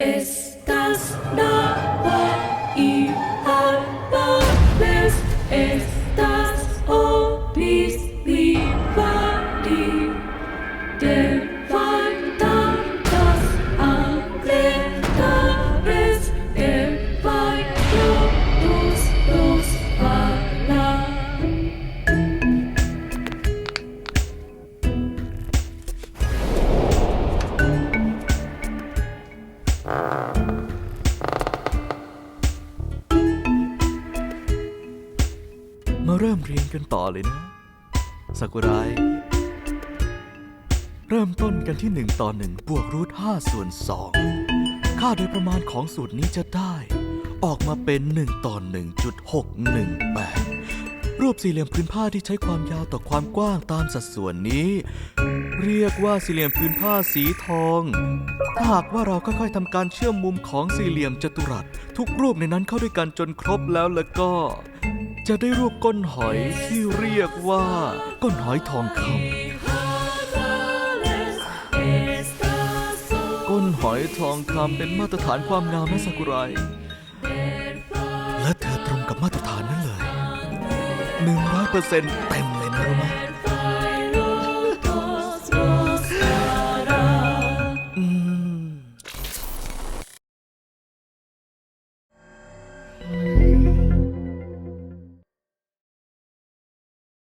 Estás no y papeles. Estás obis y party. มาเริ่มเรียนกันต่อเลยนะซากุไรเริ่มต้นกันที่ 1 ต่อ 1 บวกรูท5ส่วน 2 ค่าโดยประมาณของสูตรนี้จะได้ ออกมาเป็น 1 ต่อ 1.618 รูปสี่เหลี่ยมพื้นผ้าที่ใช้ความยาวต่อความกว้างตามสัดส่วนนี้ เรียกว่าสี่เหลี่ยมพื้นผ้าสีทองถ้าหากว่าเราค่อยๆทำการเชื่อมมุมของสี่เหลี่ยมจัตุรัส ทุกรูปในนั้นเข้าด้วยกันจนครบแล้วแล้วก็ จะได้รูปก้นหอยที่เรียกว่า ก้นหอยทองคำก้นหอยทองคำเป็นมาตรฐานความงามนะซากุไร หนึ่งร้อยเปอร์เซ็นต์เต็มเลยนะรู้ไหม